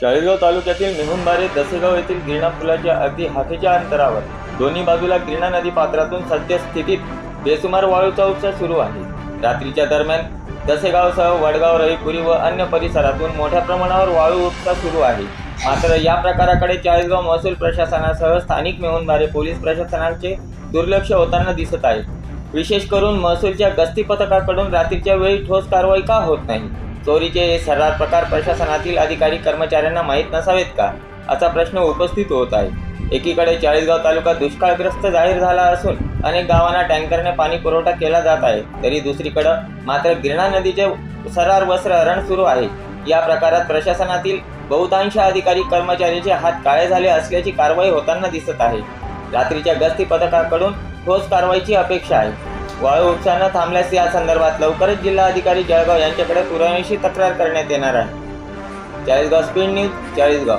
चाळीसगाव तालुक्यातील मेहुणबारे दसेगाव येथील गिरणा पुलाच्या अगदी हाकेच्या अंतरावर दोन्ही बाजूला गिरणा नदी पात्रातून सद्यस्थितीत बेसुमार वाळूचा उपसा सुरू आहे. रात्रीच्या दरम्यान दसेगावसह वडगाव रईपुरी व अन्य परिसरातून मोठ्या प्रमाणावर वाळू उपसा सुरू आहे. मात्र या प्रकाराकडे चाळीसगाव महसूल प्रशासनासह स्थानिक मेहुनबारे पोलीस प्रशासनाचे दुर्लक्ष होताना दिसत आहे. विशेष करून महसूलच्या गस्ती पथकाकडून रात्रीच्या वेळी ठोस कारवाई का होत नाही? चोरीचे हे सर्रास प्रकार प्रशासनातील अधिकारी कर्मचाऱ्यांना माहीत नसावेत का? असा प्रश्न उपस्थित होत आहे. एकीकडे चाळीसगाव तालुका दुष्काळग्रस्त जाहीर झाला असून अनेक गावांना टँकरने पाणी पुरवठा केला जात आहे. तरी दुसरीकडं मात्र गिरणा नदीचे सरार वस्त्र हरण सुरू आहे. या प्रकारात प्रशासनातील बहुतांश अधिकारी कर्मचाऱ्याचे हात काळे झाले असल्याची कारवाई होताना दिसत आहे. रात्रीच्या गस्ती पथकाकडून ठोस कारवाईची अपेक्षा आहे. वाळू उपसा थांबल्यास या संदर्भात लवकरच जिल्हा अधिकारी जळगाव यांच्याकडे पुराव्यांशी तक्रार करण्यात येणार आहे. Chalisgaon speed news Chalisgaon.